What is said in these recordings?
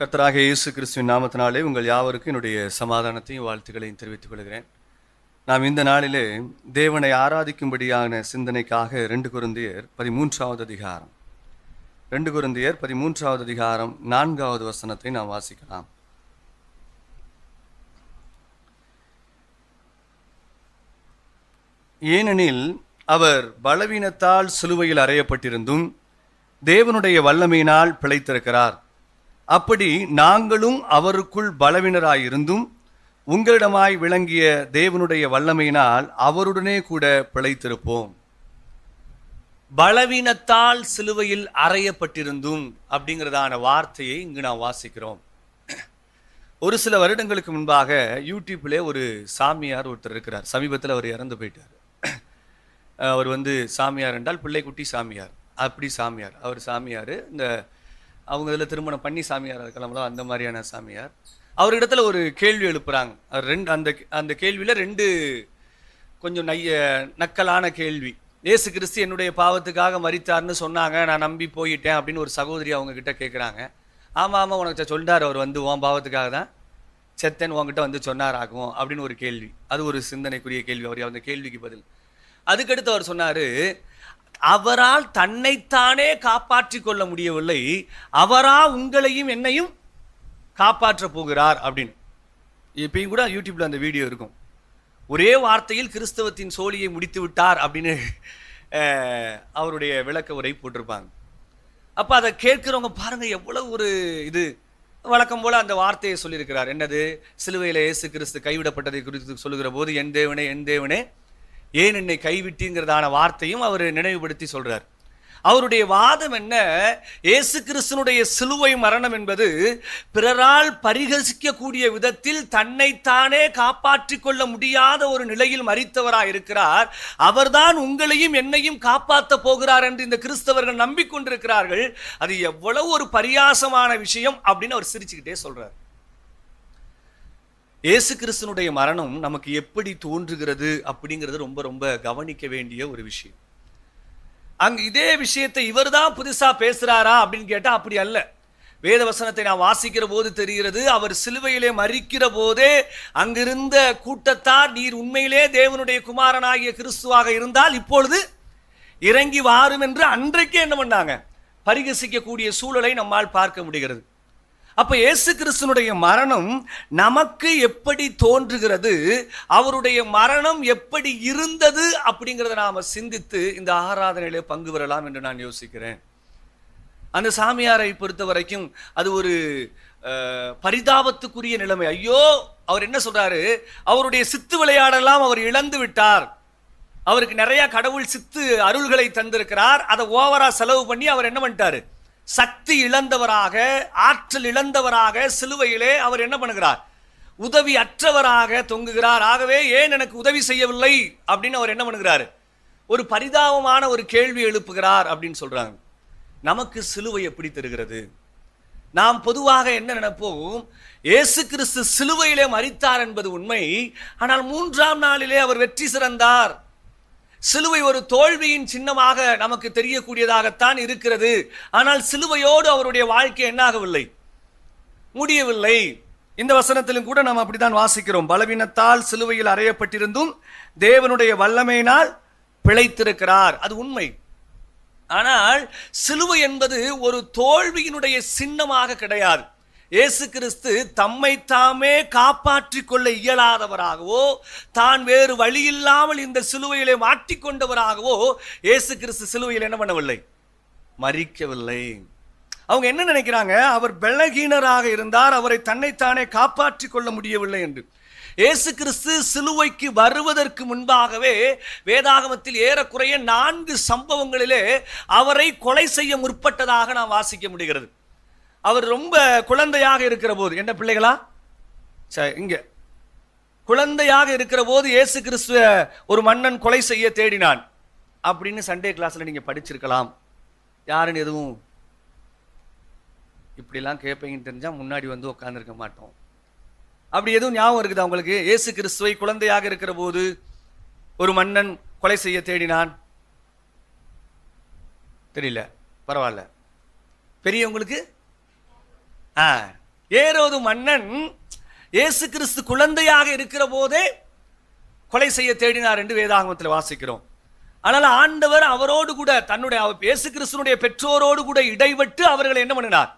கர்த்தராக இயேசு கிறிஸ்துவின் நாமத்தினாலே உங்கள் யாவருக்கும் என்னுடைய சமாதானத்தையும் வாழ்த்துக்களையும் தெரிவித்துக் கொள்கிறேன். நாம் இந்த நாளிலே தேவனை ஆராதிக்கும்படியான சிந்தனைக்காக ரெண்டு குருந்தியர் பதிமூன்றாவது அதிகாரம். ரெண்டு குருந்தியர் பதிமூன்றாவது அதிகாரம் நான்காவது வசனத்தை நாம் வாசிக்கலாம். ஏனெனில் அவர் பலவீனத்தால் சிலுவையில் அறையப்பட்டிருந்தும் தேவனுடைய வல்லமையினால் பிழைத்திருக்கிறார். அப்படி நாங்களும் அவருக்குள் பலவீனராயிருந்தும் உங்களிடமாய் விளங்கிய தேவனுடைய வல்லமையினால் அவருடனே கூட பிழைத்திருப்போம். பலவீனத்தால் சிலுவையில் அறையப்பட்டிருந்தும் அப்படிங்கிறதான வார்த்தையை இங்கு நாம் வாசிக்கிறோம். ஒரு சில வருடங்களுக்கு முன்பாக யூடியூப்பில் ஒரு சாமியார் ஒருத்தர் இருக்கிறார். சமீபத்தில் அவர் இறந்து போயிட்டார். அவர் வந்து சாமியார் என்றால் பிள்ளைக்குட்டி சாமியார். அப்படி சாமியார். அவர் சாமியார் இந்த அவங்க இதில் திருமணம் பண்ணி சாமியார் இருக்கலாம்ல அந்த மாதிரியான சாமியார். அவரிடத்துல ஒரு கேள்வி எழுப்புறாங்க. அவர் ரெண்டு அந்த அந்த கேள்வியில் ரெண்டு கொஞ்சம் நைய நக்கலான கேள்வி. ஏசு கிறிஸ்து என்னுடைய பாவத்துக்காக மறித்தார்னு சொன்னாங்க நான் நம்பி போயிட்டேன் அப்படின்னு ஒரு சகோதரி அவங்க கிட்ட கேட்குறாங்க ஆமாம் ஆமாம் உனக்கு சொல்றார் அவர் வந்து உன் பாவத்துக்காக தான் செத்தன் உன்கிட்ட வந்து சொன்னார் ஆகும் அப்படின்னு ஒரு கேள்வி. அது ஒரு சிந்தனைக்குரிய கேள்வி. அவர் அந்த கேள்விக்கு பதில். அதுக்கடுத்து அவர் சொன்னார் அவரால் தன்னைத்தானே காப்பாற்றிக் கொள்ள முடியவில்லை. அவரா உங்களையும் என்னையும் காப்பாற்ற போகிறார் அப்படின்னு. இப்பயும் கூட யூடியூப்ல அந்த வீடியோ இருக்கும். ஒரே வார்த்தையில் கிறிஸ்தவத்தின் சோழியை முடித்து விட்டார் அப்படின்னு அவருடைய விளக்க உரை போட்டிருப்பாங்க. அப்போ அதை கேட்குறவங்க பாருங்க எவ்வளவு ஒரு இது. வழக்கம் போல அந்த வார்த்தையை சொல்லியிருக்கிறார். என்னது? சிலுவையில் இயேசு கிறிஸ்து கைவிடப்பட்டதை குறித்து சொல்லுகிற போது என் தேவனே என் தேவனே ஏன் என்னை கைவிட்டீங்கிறதான வார்த்தையும் அவர் நினைவுபடுத்தி சொல்றார். அவருடைய வாதம் என்ன? இயேசு கிறிஸ்துனுடைய சிலுவை மரணம் என்பது பிறரால் பரிகசிக்கக்கூடிய விதத்தில் தன்னைத்தானே காப்பாற்றிக் கொள்ள முடியாத ஒரு நிலையில் மறித்தவராக இருக்கிறார். அவர்தான் உங்களையும் என்னையும் காப்பாற்ற போகிறார் என்று இந்த கிறிஸ்தவர்கள் நம்பிக்கொண்டிருக்கிறார்கள். அது எவ்வளவு ஒரு பரியாசமான விஷயம் அப்படின்னு அவர் சிரிச்சுக்கிட்டே சொல்றார். இயேசு கிறிஸ்துனுடைய மரணம் நமக்கு எப்படி தோன்றுகிறது அப்படிங்கிறது ரொம்ப ரொம்ப கவனிக்க வேண்டிய ஒரு விஷயம். அங்கு இதே விஷயத்தை இவர்தான் புதுசாக பேசுகிறாரா அப்படின்னு கேட்டால் அப்படி அல்ல. வேத வசனத்தை நான் வாசிக்கிற போது தெரிகிறது அவர் சிலுவையிலே மறிக்கிற போதே அங்கிருந்த கூட்டத்தார் நீர் உண்மையிலே தேவனுடைய குமாரனாகிய கிறிஸ்துவாக இருந்தால் இப்பொழுது இறங்கி வாரும் என்று அன்றைக்கே என்ன பண்ணாங்க? பரிகசிக்கக்கூடிய சூழலை நம்மால் பார்க்க முடிகிறது. அப்போ இயேசு கிறிஸ்துனுடைய மரணம் நமக்கு எப்படி தோன்றுகிறது? அவருடைய மரணம் எப்படி இருந்தது? அப்படிங்கிறத நாம் சிந்தித்து இந்த ஆராதனையிலே பங்கு பெறலாம் என்று நான் யோசிக்கிறேன். அந்த சாமியாரை பொறுத்த வரைக்கும் அது ஒரு பரிதாபத்துக்குரிய நிலைமை. ஐயோ அவர் என்ன சொல்றாரு? அவருடைய சித்து விளையாடலாம் அவர் இழந்து விட்டார். அவருக்கு நிறைய கடவுள் சித்து அருள்களை தந்திருக்கிறார். அதை ஓவரா செலவு பண்ணி அவர் என்ன பண்ணிட்டாரு? சக்தி இழந்தவராக ஆற்றல் இழந்தவராக சிலுவையிலே அவர் என்ன பண்ணுகிறார்? உதவி அற்றவராக தொங்குகிறார். ஆகவே ஏன் எனக்கு உதவி செய்யவில்லை? அப்படின்னு அவர் என்ன பண்ணுகிறார்? ஒரு பரிதாபமான ஒரு கேள்வி எழுப்புகிறார் அப்படின்னு சொல்கிறாங்க நமக்கு சிலுவை எப்படி தருகிறது? நாம் பொதுவாக என்ன நினைப்போம்? இயேசு கிறிஸ்து சிலுவையிலே மறித்தார் என்பது உண்மை. ஆனால் மூன்றாம் நாளிலே அவர் வெற்றி சிறந்தார். சிலுவை ஒரு தோல்வியின் சின்னமாக நமக்கு தெரியக்கூடியதாகத்தான் இருக்கிறது. ஆனால் சிலுவையோடு அவருடைய வாழ்க்கை என்னாகவில்லை? முடியவில்லை. இந்த வசனத்திலும் கூட நாம் அப்படித்தான் வாசிக்கிறோம். பலவீனத்தால் சிலுவையில் அறையப்பட்டிருந்தும் தேவனுடைய வல்லமையினால் பிழைத்திருக்கிறார். அது உண்மை. ஆனால் சிலுவை என்பது ஒரு தோல்வியினுடைய சின்னமாக கிடையாது. இயேசு கிறிஸ்து தம்மை தாமே காப்பாற்றிக் கொள்ள இயலாதவராகவோ தான் வேறு வழி இல்லாமல் இந்த சிலுவையிலே மாட்டிக்கொண்டவராகவோ இயேசு கிறிஸ்து சிலுவையில் என்ன பண்ணவில்லை? மறிக்கவில்லை அவங்க என்ன நினைக்கிறாங்க? அவர் பலகீனராக இருந்தார் அவரை தன்னைத்தானே காப்பாற்றிக் கொள்ள முடியவில்லை என்று. இயேசு கிறிஸ்து சிலுவைக்கு வருவதற்கு முன்பாகவே வேதாகமத்தில் ஏறக்குறைய நான்கு சம்பவங்களிலே அவரை கொலை செய்ய முற்பட்டதாக நாம் வாசிக்க முடிகிறது. அவர் ரொம்ப குழந்தையாக இருக்கிற போது என்ன பிள்ளைகளா? சரி இங்க. குழந்தையாக இருக்கிற போது இயேசு கிறிஸ்துவ ஒரு மன்னன் கொலை செய்ய தேடினான். அப்படின்னு சண்டே கிளாஸ்ல நீங்க படிச்சிருக்கலாம். யாருன்னு எதுவும்? இப்படிலாம் கேட்பீங்கன்னு தெரிஞ்சா முன்னாடி வந்து உட்காந்துருக்க மாட்டோம். அப்படி எதுவும் ஞாபகம் இருக்குதா உங்களுக்கு? இயேசு கிறிஸ்துவை குழந்தையாக இருக்கிற போது ஒரு மன்னன் கொலை செய்ய தேடினான். தெரியல. பரவாயில்ல. பெரியவங்களுக்கு ஏரோது மன்னன் இயேசு கிறிஸ்து குழந்தையாக இருக்கிற போதே கொலை செய்ய தேடினார் என்று வேதாகமத்தில் வாசிக்கிறோம். ஆனால் ஆண்டவர் அவரோடு கூட தன்னுடைய இயேசு கிறிஸ்துனுடைய பெற்றோரோடு கூட இடைவிட்டு அவர்களை என்ன பண்ணினார்?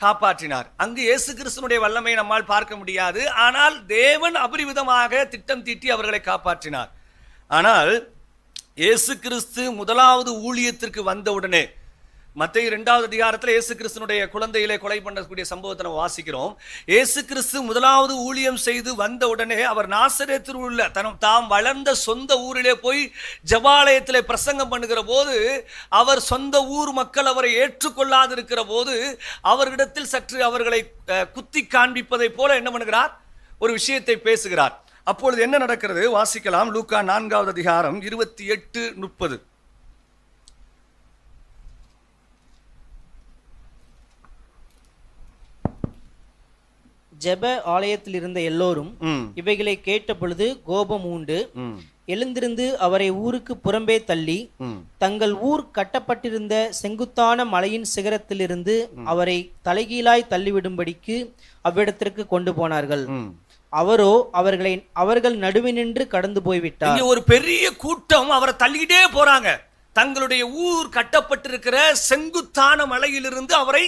காப்பாற்றினார். அங்கு இயேசு கிறிஸ்துனுடைய வல்லமையை நம்மால் பார்க்க முடியாது. ஆனால் தேவன் அபரிவிதமாக திட்டம் தீட்டி அவர்களை காப்பாற்றினார். ஆனால் இயேசு கிறிஸ்து முதலாவது ஊழியத்திற்கு வந்தவுடனே மத்திய இரண்டாவது அதிகாரத்தில் இயேசு கிறிஸ்துனுடைய குழந்தையிலே கொலை பண்ணக்கூடிய சம்பவத்தை நம்ம வாசிக்கிறோம். இயேசு கிறிஸ்து முதலாவது ஊழியம் செய்து வந்த உடனே அவர் நாசரேத்தில் உள்ள தனம் தாம் வளர்ந்த சொந்த ஊரிலே போய் ஜபாலயத்தில் பிரசங்கம் பண்ணுகிற போது அவர் சொந்த ஊர் மக்கள் அவரை ஏற்றுக்கொள்ளாதிருக்கிற போது அவர்களிடத்தில் சற்று அவர்களை குத்தி காண்பிப்பதை போல என்ன பண்ணுகிறார்? ஒரு விஷயத்தை பேசுகிறார். அப்பொழுது என்ன நடக்கிறது? வாசிக்கலாம். லூக்கா நான்காவது அதிகாரம் இருபத்தி எட்டு முப்பது. ஜெப ஆலயத்தில் இருந்த எல்லோரும் இவைகளை கேட்ட பொழுது கோபம் உண்டு எழுந்திருந்து அவரை ஊருக்கு புறம்பே தள்ளி தங்கள் ஊர் கட்டப்பட்டிருந்த செங்குத்தான மலையின் சிகரத்திலிருந்து அவரை தலைகீழாய் தள்ளிவிடும்படிக்கு அவ்விடத்திற்கு கொண்டு போனார்கள். அவரோ அவர்களை அவர்கள் நடுவினின்று கடந்து போய்விட்டார். ஒரு பெரிய கூட்டம் அவரை தள்ளிக்கிட்டே போறாங்க. தங்களுடைய ஊர் கட்டப்பட்டிருக்கிற செங்குத்தான மலையிலிருந்து அவரை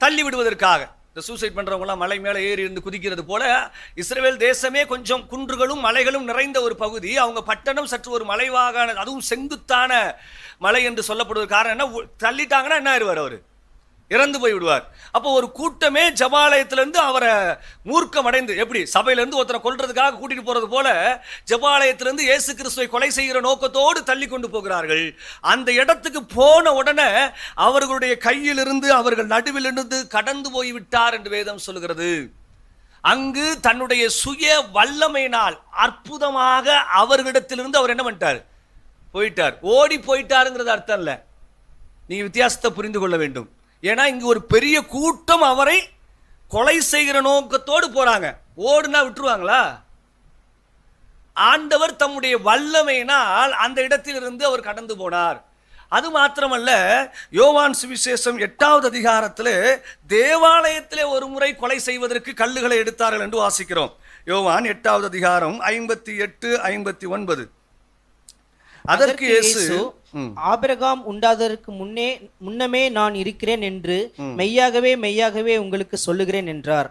தள்ளி விடுவதற்காக இந்த சூசைட் பண்ணுறவங்களாம் மலை மேலே ஏறி இருந்து குதிக்கிறது போல இஸ்ரேல் தேசமே கொஞ்சம் குன்றுகளும் மலைகளும் நிறைந்த ஒரு பகுதி. அவங்க பட்டணம் சற்று ஒரு மலைவாக அதுவும் செங்குத்தான மலை என்று சொல்லப்படுவது காரணம் என்ன? தள்ளிட்டாங்கன்னா என்ன ஆயிடுவார் அவர்? இறந்து போய் விடுவார். அப்போ ஒரு கூட்டமே ஜபாலயத்திலேருந்து அவரை மூர்க்கம் அடைந்து எப்படி? சபையிலேருந்து ஒருத்தரை கொல்றதுக்காக கூட்டிகிட்டு போகிறது போல ஜபாலயத்திலேருந்து இயேசு கிறிஸ்துவை கொலை செய்கிற நோக்கத்தோடு தள்ளி கொண்டு போகிறார்கள். அந்த இடத்துக்கு போன உடனே அவர்களுடைய கையிலிருந்து அவர்கள் நடுவிலிருந்து கடந்து போய் விட்டார் என்று வேதம் சொல்கிறது அங்கு தன்னுடைய சுய வல்லமையினால் அற்புதமாக அவர்களிடத்திலிருந்து அவர் என்ன பண்ணிட்டார்? போயிட்டார். ஓடி போயிட்டாருங்கிறது அர்த்தம் இல்லை. நீங்கள் வித்தியாசத்தை புரிந்து கொள்ள வேண்டும். ஏன்னா இங்கு ஒரு பெரிய கூட்டம் அவரை கொலை செய்கிற நோக்கத்தோடு போறாங்க. ஓடுனா விட்டுருவாங்களா? ஆண்டவர் தம்முடைய வல்லமையினால் அந்த இடத்திலிருந்து அவர் கடந்து போனார். அது மாத்திரமல்ல யோவான் சுவிசேஷம் எட்டாவது அதிகாரத்தில் தேவாலயத்திலே ஒரு முறை கொலை செய்வதற்கு கல்லுகளை எடுத்தார்கள் என்று வாசிக்கிறோம். யோவான் எட்டாவது அதிகாரம் ஐம்பத்தி எட்டு ஐம்பத்தி ஒன்பது. அதற்கு இயேசு. ஆபிரகாம் உண்டாததற்கு முன்னே முன்னமே நான் இருக்கிறேன் என்று மெய்யாகவே மெய்யாகவே உங்களுக்கு சொல்லுகிறேன் என்றார்.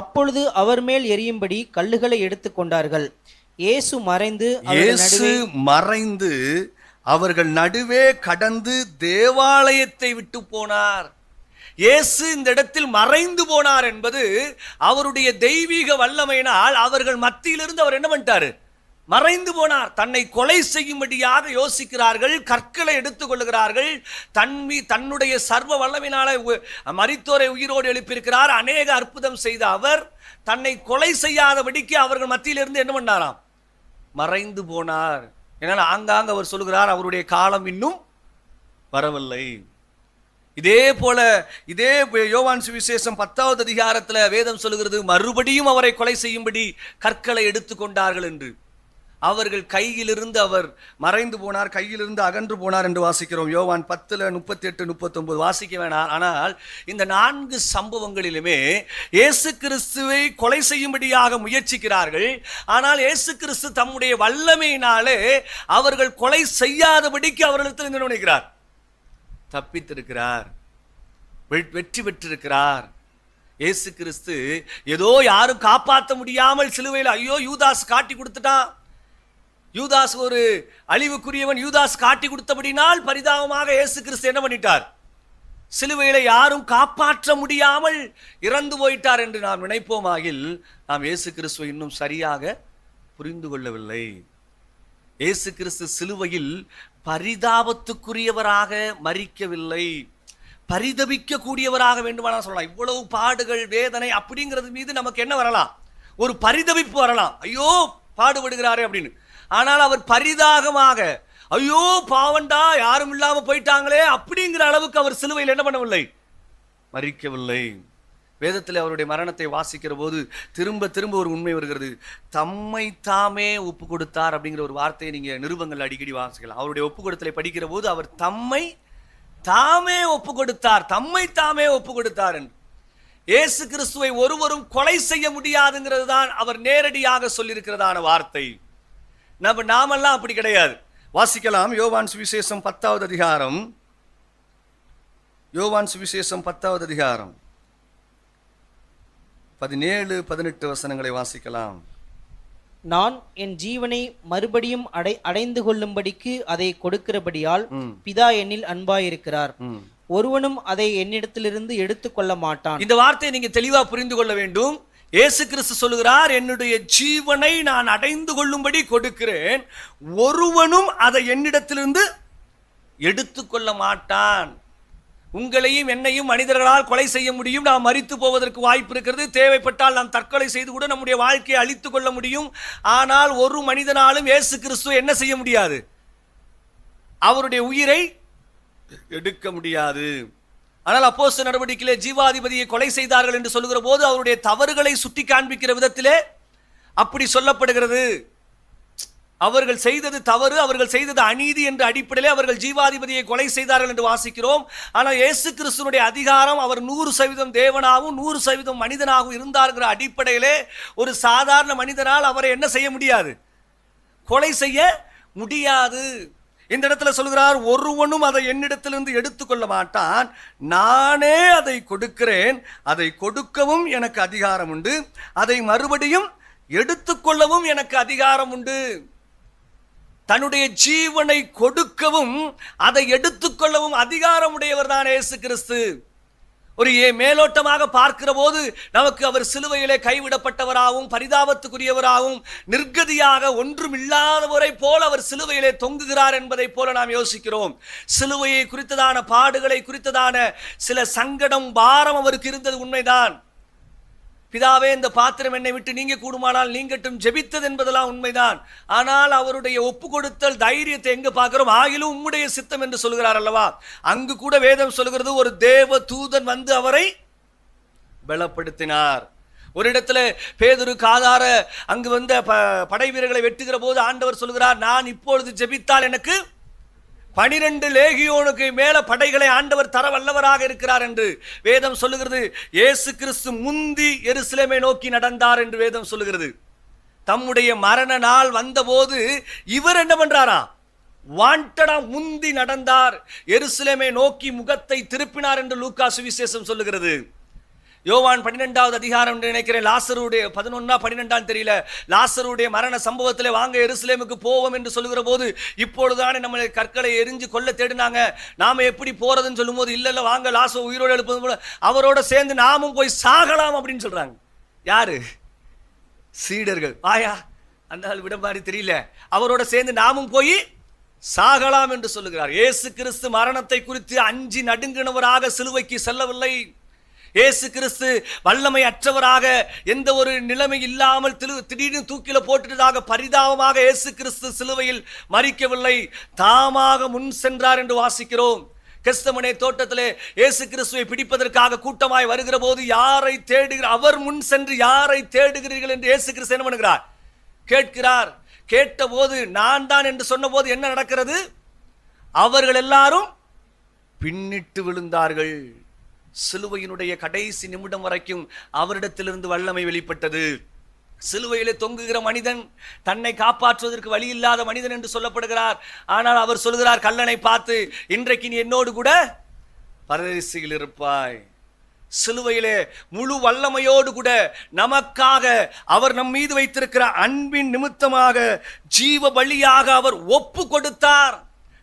அப்பொழுது அவர் மேல் எரியும்படி கல்லுகளை எடுத்துக்கொண்டார்கள் இயேசு மறைந்து இயேசு மறைந்து அவர்கள் நடுவே கடந்து தேவாலயத்தை விட்டு போனார். இயேசு இந்த இடத்தில் மறைந்து போனார் என்பது அவருடைய தெய்வீக வல்லமையினால் அவர்கள் மத்தியிலிருந்து அவர் என்ன பண்ணிட்டாரு? மறைந்து போனார். தன்னை கொலை செய்யும்படியாக யோசிக்கிறார்கள் கற்களை எடுத்துக்கொள்கிறார்கள் தன்மி தன்னுடைய சர்வ வல்லவினால உ- மரித்தோரை உயிரோடு எழுப்பியிருக்கிறார். அநேக அற்புதம் செய்த அவர் தன்னை கொலை செய்யாதபடிக்கு அவர்கள் மத்தியிலிருந்து என்ன பண்ணாராம்? மறைந்து போனார். என்னால் ஆங்காங்க அவர் சொல்லுகிறார் அவருடைய காலம் இன்னும் வரவில்லை. இதே போல இதே யோவான் சுவிசேஷம் பத்தாவது அதிகாரத்தில் வேதம் சொல்லுகிறது மறுபடியும் அவரை கொலை செய்யும்படி கற்களை எடுத்துக்கொண்டார்கள் என்று. அவர்கள் கையிலிருந்து அவர் மறைந்து போனார் கையிலிருந்து அகன்று போனார் என்று வாசிக்கிறோம். யோவான் பத்தில் முப்பத்தி எட்டு முப்பத்தொன்பது வாசிக்க வேணாம். ஆனால் இந்த நான்கு சம்பவங்களிலுமே இயேசு கிறிஸ்துவை கொலை செய்யும்படியாக முயற்சிக்கிறார்கள். ஆனால் இயேசு கிறிஸ்து தம்முடைய வல்லமையினாலே அவர்கள் கொலை செய்யாதபடிக்கு அவர்களிடத்தில் நினைக்கிறார்? தப்பித்திருக்கிறார். வெற்றி பெற்றிருக்கிறார். இயேசு கிறிஸ்து ஏதோ யாரும் காப்பாற்ற முடியாமல் சிலுவையில் ஐயோ யூதாஸ் காட்டி கொடுத்துட்டான். யூதாஸ் ஒரு அழிவுக்குரியவன். யூதாஸ் காட்டி கொடுத்தபடினால் பரிதாபமாக இயேசு கிறிஸ்து என்ன பண்ணிட்டார்? சிலுவையில யாரும் காப்பாற்ற முடியாமல் இறந்து போயிட்டார் என்று நாம் நினைப்போமாகில் நாம் இயேசு கிறிஸ்துவை இன்னும் சரியாக புரிந்து கொள்ளவில்லை. இயேசு கிறிஸ்து சிலுவையில் பரிதாபத்துக்குரியவராக மறிக்கவில்லை. பரிதபிக்க கூடியவராக வேண்டுமானால் சொல்லலாம். இவ்வளவு பாடுகள் வேதனை அப்படிங்கிறது மீது நமக்கு என்ன வரலாம்? ஒரு பரிதபிப்பு வரலாம். ஐயோ பாடுபடுகிறாரே அப்படின்னு. ஆனால் அவர் பரிதாகமாக ஐயோ பாவண்டா யாரும் இல்லாம போயிட்டாங்களே அப்படிங்கிற அளவுக்கு அவர் சிலுவையில் என்ன பண்ணவில்லை? மறிக்கவில்லை. வேதத்தில் அவருடைய மரணத்தை வாசிக்கிற போது திரும்ப திரும்ப ஒரு உண்மை வருகிறது. தம்மை தாமே ஒப்பு கொடுத்தார் அப்படிங்கிற ஒரு வார்த்தையை நீங்கள் நிருபங்கள் அடிக்கடி வாசிக்கலாம். அவருடைய ஒப்பு கொடுத்தலை படிக்கிற போது அவர் தம்மை தாமே ஒப்பு கொடுத்தார். தம்மை தாமே ஒப்பு கொடுத்தார் என்று. இயேசு கிறிஸ்துவை ஒருவரும் கொலை செய்ய முடியாதுங்கிறது தான் அவர் நேரடியாக சொல்லியிருக்கிறதான வார்த்தை. நம்ம நாமெல்லாம் அப்படி கிடையாது. வாசிக்கலாம். யோவான் சுவிசேஷம் பத்தாவது அதிகாரம். யோவான் சுவிசேஷம் பத்தாவது அதிகாரம். பதினேழு பதினெட்டு வசனங்களை வாசிக்கலாம். நான் என் ஜீவனை மறுபடியும் அடை அடைந்து கொள்ளும்படிக்கு அதை கொடுக்கிறபடியால். பிதா என்னில் அன்பாயிருக்கிறார். ஒருவனும் அதை என்னிடத்திலிருந்து எடுத்துக்கொள்ள மாட்டான். இந்த வார்த்தையை நீங்க தெளிவா புரிந்து கொள்ள வேண்டும். இயேசு கிறிஸ்து சொல்லுகிறார் என்னுடைய ஜீவனை நான் அடைந்து கொள்ளும்படி கொடுக்கிறேன். ஒருவனும் அதை என்னிடத்திலிருந்து எடுத்துக்கொள்ள மாட்டான். உங்களையும் என்னையும் மனிதர்களால் கொலை செய்ய முடியும். நாம் மறித்து போவதற்கு வாய்ப்பு இருக்கிறது. தேவைப்பட்டால் நாம் தற்கொலை செய்து கூட நம்முடைய வாழ்க்கையை அழித்துக் கொள்ள முடியும். ஆனால் ஒரு மனிதனாலும் இயேசு கிறிஸ்து என்ன செய்ய முடியாது? அவருடைய உயிரை எடுக்க முடியாது. ஆனால் அப்போஸ்தலர் நடவடிக்கையிலே ஜீவாதிபதியை கொலை செய்தார்கள் என்று சொல்லுகிற போது அவருடைய தவறுகளை சுட்டி காண்பிக்கிற விதத்திலே அப்படி சொல்லப்படுகிறது. அவர்கள் செய்தது தவறு அவர்கள் செய்தது அநீதி என்ற அடிப்படையிலே அவர்கள் ஜீவாதிபதியை கொலை செய்தார்கள் என்று வாசிக்கிறோம். ஆனால் இயேசு கிறிஸ்துனுடைய அதிகாரம் அவர் நூறு சதவீதம் தேவனாகவும் நூறு சதவீதம் மனிதனாகவும் இருந்தார்கிற அடிப்படையிலே ஒரு சாதாரண மனிதனால் அவரை என்ன செய்ய முடியாது? கொலை செய்ய முடியாது. இந்த இடத்துல சொல்கிறார் ஒருவனும் அதை என்னிடத்திலிருந்து எடுத்துக்கொள்ள மாட்டான். நானே அதை கொடுக்கிறேன். அதை கொடுக்கவும் எனக்கு அதிகாரம் உண்டு. அதை மறுபடியும் எடுத்துக்கொள்ளவும் எனக்கு அதிகாரம் உண்டு. தன்னுடைய ஜீவனை கொடுக்கவும் அதை எடுத்துக்கொள்ளவும் அதிகாரம் உடையவர் தான் இயேசு கிறிஸ்து. ஒரு மேலோட்டமாக பார்க்கிற போது நமக்கு அவர் சிலுவையிலே கைவிடப்பட்டவராகவும் பரிதாபத்துக்குரியவராகவும் நிர்கதியாக ஒன்றுமில்லாதவரை போல அவர் சிலுவையிலே தொங்குகிறார் என்பதை போல நாம் யோசிக்கிறோம். சிலுவையை குறித்ததான பாடுகளை குறித்ததான சில சங்கடம் பாரம் அவருக்கு இருந்தது உண்மைதான். பிதாவே இந்த பாத்திரம் என்னை விட்டு நீங்க கூடுமானால் நீங்கட்டும் ஜெபித்தது என்பதெல்லாம் உண்மைதான். ஆனால் அவருடைய ஒப்பு கொடுத்தல் தைரியத்தை எங்க பார்க்கிறோம்? ஆகிலும் உம்முடைய சித்தம் என்று சொல்கிறார் அல்லவா? அங்கு கூட வேதம் சொல்கிறது ஒரு தேவ தூதன் வந்து அவரை பலப்படுத்தினார். ஒரு இடத்துல பேதுரு காதார அங்கு வந்த ப- படை வீரர்களை வெட்டுகிற போது ஆண்டவர் சொல்கிறார் நான் இப்பொழுது ஜெபித்தால் எனக்கு பனிரெண்டு லேகியோனுக்கு மேல படைகளை ஆண்டவர் தர வல்லவராக இருக்கிறார் என்று வேதம் சொல்லுகிறது. இயேசு கிறிஸ்து முந்தி எருசலேமை நோக்கி நடந்தார் என்று வேதம் சொல்லுகிறது. தம்முடைய மரண நாள் வந்தபோது இவர் என்ன பண்றாரா? வாண்டடா முந்தி நடந்தார். எருசலேமை நோக்கி முகத்தை திருப்பினார் என்று லூக்கா சுவிசேஷம் சொல்லுகிறது. யோவான் பன்னிரெண்டாவது அதிகாரம் என்று நினைக்கிறேன். லாசருடைய பதினொன்னா பன்னிரெண்டாம் தெரியல. லாசருடைய மரண சம்பவத்தில் வாங்க எருசலேமுக்கு போவோம் என்று சொல்லுகிற போது இப்பொழுதுதானே நம்மளை கற்களை எரிஞ்சு கொல்ல தேடினாங்க. நாம எப்படி போறதுன்னு சொல்லும்போது இல்லை இல்லை வாங்க லாசோ உயிரோடு எழுப்பது போல அவரோட சேர்ந்து நாமும் போய் சாகலாம் அப்படின்னு சொல்றாங்க. யாரு? சீடர்கள். ஆயா அந்த ஆள் விட மாதிரி தெரியல. அவரோட சேர்ந்து நாமும் போய் சாகலாம் என்று சொல்லுகிறார். இயேசு கிறிஸ்து மரணத்தை குறித்து அஞ்சு நடுங்கினவராக சிலுவைக்கு செல்லவில்லை. இயேசு கிறிஸ்து வல்லமை அற்றவராக எந்த ஒரு நிலைமை இல்லாமல் திரு- திடீர்னு தூக்கில போட்டுட்டதாக பரிதாபமாக இயேசு கிறிஸ்து சிலுவையில் மறிக்கவில்லை தாமாக முன் சென்றார் என்று வாசிக்கிறோம். கிறிஸ்தமனை தோட்டத்திலே இயேசு கிறிஸ்துவை பிடிப்பதற்காக கூட்டமாய் வருகிற போது யாரை தேடுகிற அவர் முன் சென்று யாரை தேடுகிறீர்கள் என்று இயேசு கிறிஸ்து என்ன பண்ணுகிறார்? கேட்கிறார். கேட்டபோது நான் தான் என்று சொன்னபோது என்ன நடக்கிறது? அவர்கள் எல்லாரும் பின்னிட்டு விழுந்தார்கள். சிலுவையினுடைய கடைசி நிமிடம் வரைக்கும் அவரிடத்திலிருந்து வல்லமை வெளிப்பட்டது. சிலுவையிலே தொங்குகிற மனிதன் தன்னை காப்பாற்றுவதற்கு வழி இல்லாத மனிதன் என்று சொல்லப்படுகிறார். ஆனால் அவர் சொல்கிறார் கல்லனை பார்த்து இன்றைக்கு நீ என்னோடு கூட பரதேசியில் இருப்பாய். சிலுவையிலே முழு வல்லமையோடு கூட நமக்காக அவர் நம் மீது வைத்திருக்கிற அன்பின் நிமித்தமாக ஜீவ பலியாக அவர் ஒப்பு கொடுத்தார்.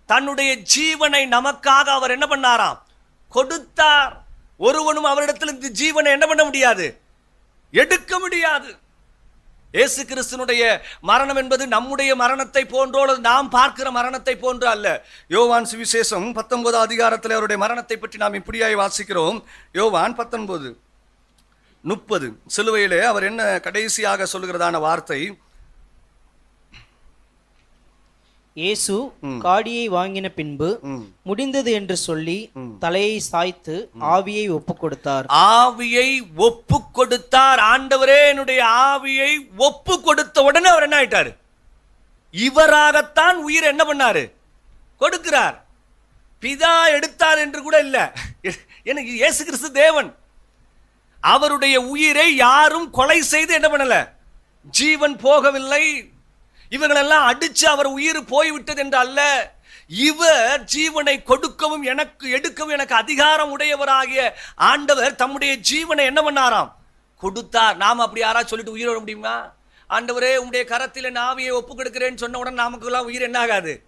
தன்னுடைய ஜீவனை நமக்காக அவர் என்ன பண்ணாராம்? கொடுத்தார். ஒருவனும் அவரிடத்தில் இந்த ஜீவனை என்ன பண்ண முடியாது? எடுக்க முடியாது. இயேசு கிறிஸ்துனுடைய மரணம் என்பது நம்முடைய மரணத்தை போன்றோ அல்லது நாம் பார்க்கிற மரணத்தை போன்று அல்ல. யோவான் சுவிசேஷம் பத்தொன்பது அதிகாரத்தில் அவருடைய மரணத்தை பற்றி நாம் இப்படியாய் வாசிக்கிறோம். யோவான் பத்தொன்பது முப்பது. சிலுவையிலே அவர் என்ன கடைசியாக சொல்லுகிறதான வார்த்தை? இயேசு காடியை வாங்கின பின்பு. முடிந்தது என்று சொல்லி தலையை சாய்த்து ஆவியை ஒப்புக் கொடுத்தார் ஆவியை ஒப்பு கொடுத்தார் ஆண்டவரே என்னுடைய ஆவியை ஒப்பு கொடுத்த உடனே அவர் என்ன ஆயிட்டாரு? இவராகத்தான் உயிர் என்ன பண்ணாரு? கொடுக்கிறார். பிதா எடுத்தார் என்று கூட இல்ல. எனக்கு இயேசு கிறிஸ்து தேவன். அவருடைய உயிரை யாரும் கொலை செய்து என்ன பண்ணல? ஜீவன் போகவில்லை. இவங்களெல்லாம் அடிச்சு அவர் உயிர் போய்விட்டது என்று அல்ல இவர் ஜீவனை கொடுக்கவும் எனக்கு எடுக்கவும் எனக்கு அதிகாரம் உடையவராகிய ஆண்டவர் தம்முடைய ஜீவனை என்ன பண்ணாராம்? கொடுத்தார். நாம் அப்படி யாராவது சொல்லிட்டு உயிர் வர முடியுமா? ஆண்டவரே உங்களுடைய கரத்தில் நாவியை ஆவியை ஒப்பு கொடுக்கிறேன்னு சொன்ன உடனே நமக்குலாம் உயிர் என்ன ஆகாது?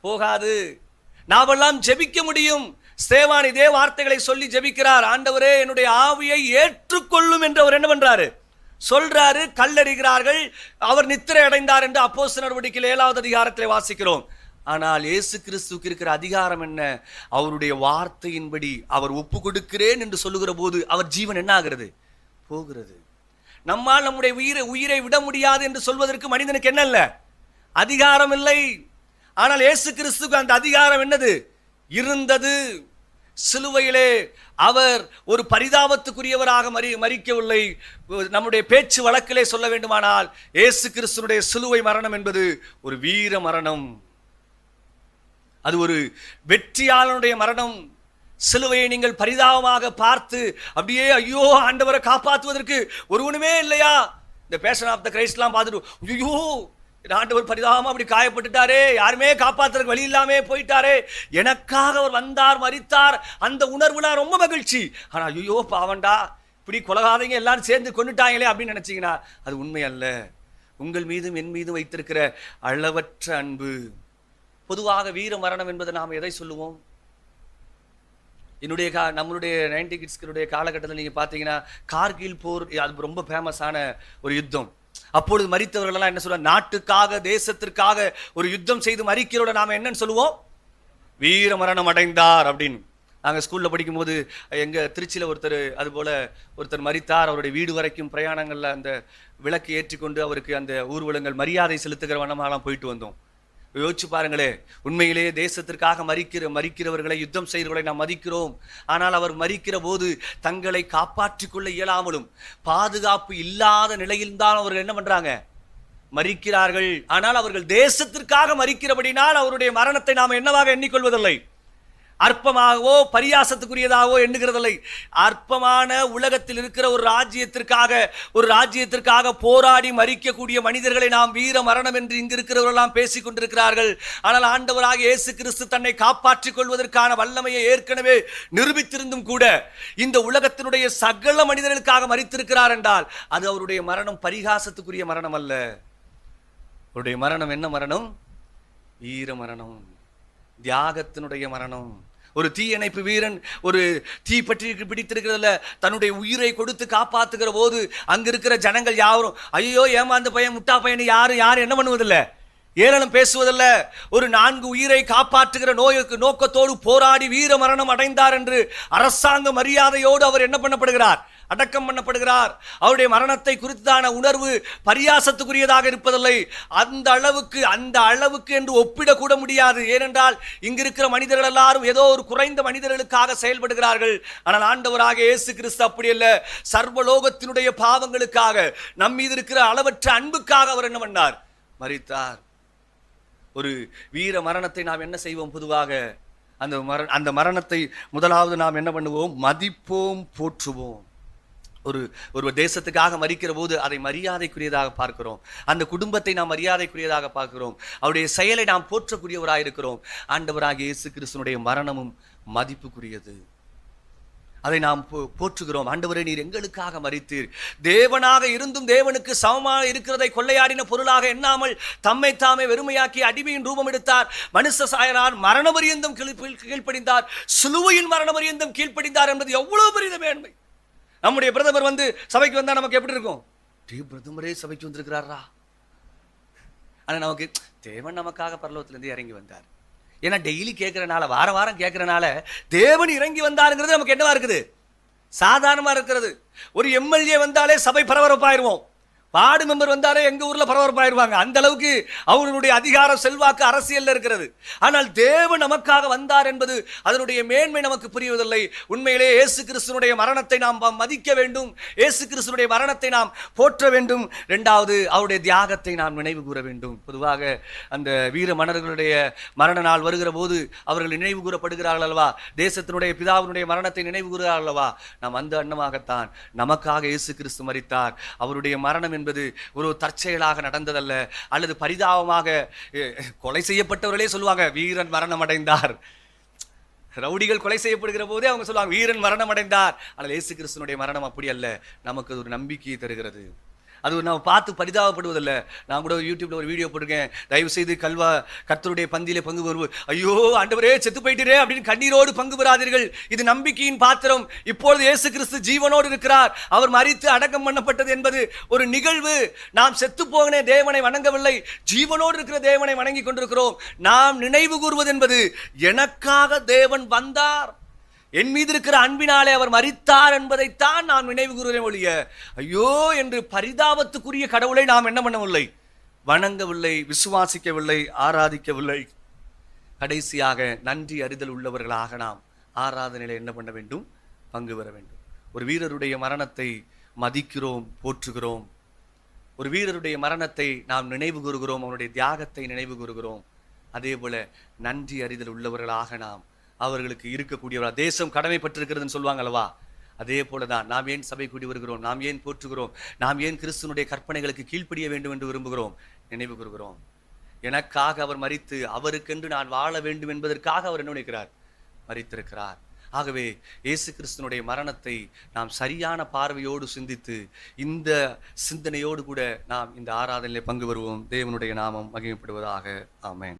போகாது. நாமெல்லாம் ஜெபிக்க முடியும். சேவான் இதே வார்த்தைகளை சொல்லி ஜெபிக்கிறார். ஆண்டவரே என்னுடைய ஆவியை ஏற்றுக்கொள்ளும் என்று அவர் என்ன பண்றாரு? சொல்றாரு கல்லறிகிறார்கள் அவர் நித்திரை அடைந்தார் என்று அப்போஸ் நடவடிக்கையில் ஏழாவது அதிகாரத்தில் வாசிக்கிறோம். ஆனால் இயேசு கிறிஸ்துவுக்கு இருக்கிற அதிகாரம் என்ன? அவருடைய வார்த்தையின்படி அவர் ஒப்பு கொடுக்கிறேன் என்று சொல்லுகிற போது அவர் ஜீவன் என்ன ஆகிறது போகிறது. நம்மால் நம்முடைய உயிரை உயிரை விட முடியாது என்று சொல்வதற்கு மனிதனுக்கு என்ன இல்லை? அதிகாரம் இல்லை. ஆனால் இயேசு கிறிஸ்துக்கு அந்த அதிகாரம் என்னது? இருந்தது. சிலுவையிலே அவர் ஒரு பரிதாபத்துக்குரியவராக மறி மறிக்கவில்லை. நம்முடைய பேச்சு வழக்கிலே சொல்ல வேண்டுமானால் இயேசு கிறிஸ்துனுடைய சிலுவை மரணம் என்பது ஒரு வீர மரணம். அது ஒரு வெற்றியாளனுடைய மரணம். சிலுவையை நீங்கள் பரிதாபமாக பார்த்து அப்படியே ஐயோ ஆண்டவரை காப்பாற்றுவதற்கு ஒருவனுமே இல்லையா? இந்த பேஷன் ஆஃப் த கிரைஸ்ட்லாம் பார்த்துட்டு ஐயோ ஆண்டவர் பரிதாபமாக அப்படி காயப்பட்டுட்டாரே யாருமே காப்பாத்துறதுக்கு வழி இல்லாமே போயிட்டாரே. எனக்காக அவர் வந்தார் மறித்தார் அந்த உணர்வுனா ரொம்ப மகிழ்ச்சி. ஆனால் ஐயோ பாவண்டா இப்படி கொலகாதீங்க எல்லாரும் சேர்ந்து கொண்டுட்டாங்களே அப்படின்னு நினச்சிங்கன்னா அது உண்மை அல்ல. உங்கள் மீதும் என் மீதும் வைத்திருக்கிற அளவற்ற அன்பு. பொதுவாக வீர மரணம் என்பதை நாம் எதை சொல்லுவோம்? என்னுடைய கா நம்மளுடைய நைன்டி கிட்ஸ்களுடைய காலகட்டத்தில் நீங்கள் பார்த்தீங்கன்னா கார்கில் போர் அது ரொம்ப ஃபேமஸான ஒரு யுத்தம். அப்பொழுது மறித்தவர்களெல்லாம் என்ன சொல்லுவாங்க நாட்டுக்காக தேசத்திற்காக ஒரு யுத்தம் செய்து மறிக்கிறோட நாம என்னன்னு சொல்லுவோம்? வீர மரணம் அடைந்தார் அப்படின்னு. நாங்கள் ஸ்கூலில் படிக்கும்போது எங்கள் திருச்சியில் ஒருத்தர் அதுபோல் ஒருத்தர் மறித்தார் அவருடைய வீடு வரைக்கும் பிரயாணங்களில் அந்த விளக்கு ஏற்றிக்கொண்டு அவருக்கு அந்த ஊர்வலங்கள் மரியாதை செலுத்துகிற வண்ணமாகலாம் போயிட்டு வந்தோம். யோசிச்சு பாருங்களே உண்மையிலேயே தேசத்திற்காக மறிக்கிற மறிக்கிறவர்களை யுத்தம் செய்கிறவர்களை நாம் மதிக்கிறோம். ஆனால் அவர் மறிக்கிற போது தங்களை காப்பாற்றிக் கொள்ள இயலாமலும் பாதுகாப்பு இல்லாத நிலையில்தான் அவர்கள் என்ன பண்ணுறாங்க மறிக்கிறார்கள். ஆனால் அவர்கள் தேசத்திற்காக மறிக்கிறபடினால் அவருடைய மரணத்தை நாம் என்னவாக எண்ணிக்கொள்வதில்லை. அற்பமாகவோ பரியாசத்துக்குரியதாகவோ எண்ணுகிறதில்லை. அற்பமான உலகத்தில் இருக்கிற ஒரு ராஜ்யத்திற்காக ஒரு ராஜ்யத்திற்காக போராடி மறிக்கக்கூடிய மனிதர்களை நாம் வீர மரணம் என்று இங்கு இருக்கிறவர்களெல்லாம் பேசிக் கொண்டிருக்கிறார்கள். ஆனால் ஆண்டவராக இயேசு கிறிஸ்து தன்னை காப்பாற்றிக் கொள்வதற்கான வல்லமையை ஏற்கனவே நிரூபித்திருந்தும் கூட இந்த உலகத்தினுடைய சகல மனிதர்களுக்காக மறித்திருக்கிறார் என்றால் அது அவருடைய மரணம் பரிகாசத்துக்குரிய மரணம் அல்ல. அவருடைய மரணம் என்ன மரணம்? வீர மரணம். தியாகத்தினுடைய மரணம். ஒரு தீயணைப்பு வீரன் ஒரு தீ பற்றி பிடித்திருக்கிறதுல தன்னுடைய உயிரை கொடுத்து காப்பாற்றுகிற போது அங்கே இருக்கிற ஜனங்கள் யாரும் ஐயோ ஏமாந்த பையன் முட்டா பையன் யாரும் யாரும் என்ன பண்ணுவதில்ல? ஏளனம் பேசுவதல்ல. ஒரு நான்கு உயிரை காப்பாற்றுகிற நோய்க்கு நோக்கத்தோடு போராடி வீர மரணம் அடைந்தார் என்று அரசாங்க மரியாதையோடு அவர் என்ன பண்ணப்படுகிறார்? அடக்கம் பண்ணப்படுகிறார். அவருடைய மரணத்தை குறித்தான உணர்வு பரியாசத்துக்குரியதாக இருப்பதில்லை. அந்த அளவுக்கு அந்த அளவுக்கு என்று ஒப்பிடக்கூட முடியாது. ஏனென்றால் இங்கு இருக்கிற மனிதர்கள் எல்லாரும் ஏதோ ஒரு குறைந்த மனிதர்களுக்காக செயல்படுகிறார்கள். ஆனால் ஆண்டவராக இயேசு கிறிஸ்து அப்படி அல்ல. சர்வலோகத்தினுடைய பாவங்களுக்காக நம் மீது இருக்கிற அளவற்ற அன்புக்காக அவர் என்ன பண்ணார்? மறித்தார் ஒரு வீர மரணத்தை நாம் என்ன செய்வோம் பொதுவாக? அந்த மர அந்த மரணத்தை முதலாவது நாம் என்ன பண்ணுவோம்? மதிப்போம் போற்றுவோம். ஒரு ஒரு தேசத்துக்காக மறிக்கிற போது அதை மரியாதைக்குரியதாக பார்க்கிறோம். அந்த குடும்பத்தை நாம் மரியாதைக்குரியதாக பார்க்கிறோம். அவருடைய செயலை நாம் போற்றக்கூடியவராக இருக்கிறோம் ஆண்டவராக இயேசு கிறிஸ்தனுடைய மரணமும் மதிப்புக்குரியது. அதை நாம் போ- போற்றுகிறோம். ஆண்டவரே நீர் எங்களுக்காக மறித்தீர் தேவனாக இருந்தும் தேவனுக்கு சமமாக இருக்கிறதை கொள்ளையாடின பொருளாக எண்ணாமல் தம்மை தாமே வெறுமையாக்கி அடிமையின் ரூபம் எடுத்தார். மனுஷ சாயனார் மரணபரியந்தம் கீழ்ப்படிந்தார். சிலுவையின் மரணபரியந்தம் கீழ்ப்படிந்தார் என்பது எவ்வளவு பெரிய மேன்மை. நம்முடைய பிரதமர் வந்து சபைக்கு வந்தால் நமக்கு எப்படி இருக்கும்? டே பிரதமரே சபைக்கு வந்திருக்கிறாரா? ஆனால் நமக்கு தேவன் நமக்காக பரலோகத்திலேருந்து இறங்கி வந்தார். ஏன்னா டெய்லி கேட்குறனால வார வாரம் கேட்குறனால தேவன் இறங்கி வந்தாருங்கிறது நமக்கு என்னவா இருக்குது? சாதாரணமாக இருக்கிறது. ஒரு எம்எல்ஏ வந்தாலே சபை பரபரப்பாயிருவோம். வார்டு மெம்பர் வந்தாரே எங்க ஊர்ல பரபரப்பாயிருவாங்க அந்த அளவுக்கு அவர்களுடைய அதிகார செல்வாக்கு அரசியல்ல இருக்கிறது. ஆனால் தேவ நமக்காக வந்தார் என்பது அதனுடைய மேன்மை நமக்கு புரிவதில்லை. உண்மையிலே இயேசு கிறிஸ்துனுடைய மரணத்தை நாம் மதிக்க வேண்டும். இயேசு கிறிஸ்துனுடைய மரணத்தை நாம் போற்ற வேண்டும். ரெண்டாவது அவருடைய தியாகத்தை நாம் நினைவு கூற வேண்டும். பொதுவாக அந்த வீர மன்னர்களுடைய மரண நாள் வருகிற போது அவர்கள் நினைவு கூறப்படுகிறார்கள் அல்லவா? தேசத்தினுடைய பிதாவினுடைய மரணத்தை நினைவு கூறுகிறார்கள் அல்லவா? நாம் அந்த அன்னமாகத்தான் நமக்காக இயேசு கிறிஸ்து மறித்தார் அவருடைய மரணம் என்பது ஒரு தற்செயலாக நடந்ததல்ல. அல்லது பரிதாபமாக கொலை செய்யப்பட்டவர்களே சொல்லுவாங்க வீரன் மரணம் அடைந்தார் ரவுடிகள் கொலை செய்யப்படுகிற போதே அவங்க சொல்லுவாங்க வீரன் மரணம் அடைந்தார் ஆனால் இயேசு கிறிஸ்துனுடைய மரணம் அப்படி அல்ல. நமக்கு அது ஒரு நம்பிக்கையை தருகிறது. அது நான் நம்ம பார்த்து பரிதாபப்படுவதில்லை. நான் கூட யூடியூப்ல ஒரு வீடியோ போட்டிருக்கேன். தயவு செய்து கல்வா கர்த்தருடைய பந்தியில் பங்கு பெறுவோம் ஐயோ ஆண்டவரே செத்து போயிட்டே அப்படின்னு கண்ணீரோடு பங்கு பெறாதீர்கள். இது நம்பிக்கையின் பாத்திரம். இப்பொழுது இயேசு கிறிஸ்து ஜீவனோடு இருக்கிறார். அவர் மறித்து அடக்கம் பண்ணப்பட்டது என்பது ஒரு நிகழ்வு. நாம் செத்து போகின தேவனை வணங்கவில்லை. ஜீவனோடு இருக்கிற தேவனை வணங்கி கொண்டிருக்கிறோம். நாம் நினைவு கூறுவது என்பது எனக்காக தேவன் வந்தார். என் மீது இருக்கிற அன்பினாலே அவர் மறித்தார் என்பதைத்தான் நான் நினைவு கூறுகிறேன் ஒழிய. ஐயோ என்று பரிதாபத்துக்குரிய கடவுளை நாம் என்ன பண்ணவில்லை? வணங்கவில்லை விசுவாசிக்கவில்லை ஆராதிக்கவில்லை. கடைசியாக நன்றி அறிதல் உள்ளவர்களாக நாம் ஆராதனையில் என்ன பண்ண வேண்டும்? பங்கு பெற வேண்டும். ஒரு வீரருடைய மரணத்தை மதிக்கிறோம் போற்றுகிறோம். ஒரு வீரருடைய மரணத்தை நாம் நினைவு கூறுகிறோம் அவனுடைய தியாகத்தை நினைவு கூறுகிறோம் அதே போல நன்றி அறிதல் உள்ளவர்களாக நாம் அவர்களுக்கு இருக்கக்கூடியவரா. தேசம் கடமைப்பட்டிருக்கிறதுன்னு சொல்லுவாங்க அல்லவா அதே போலதான் நாம் ஏன் சபை கூடி வருகிறோம்? நாம் ஏன் போற்றுகிறோம்? நாம் ஏன் கிறிஸ்துனுடைய கற்பனைகளுக்கு கீழ்ப்படிய வேண்டும் என்று விரும்புகிறோம்? நினைவு கூறுகிறோம். எனக்காக அவர் மறித்து அவருக்கென்று நான் வாழ வேண்டும் என்பதற்காக அவர் என்ன நினைக்கிறார்? மறித்திருக்கிறார் ஆகவே இயேசு கிறிஸ்துனுடைய மரணத்தை நாம் சரியான பார்வையோடு சிந்தித்து இந்த சிந்தனையோடு கூட நாம் இந்த ஆராதனையில் பங்கு வருவோம் தேவனுடைய நாமம் மகிமைப்படுவதாக. ஆமேன்.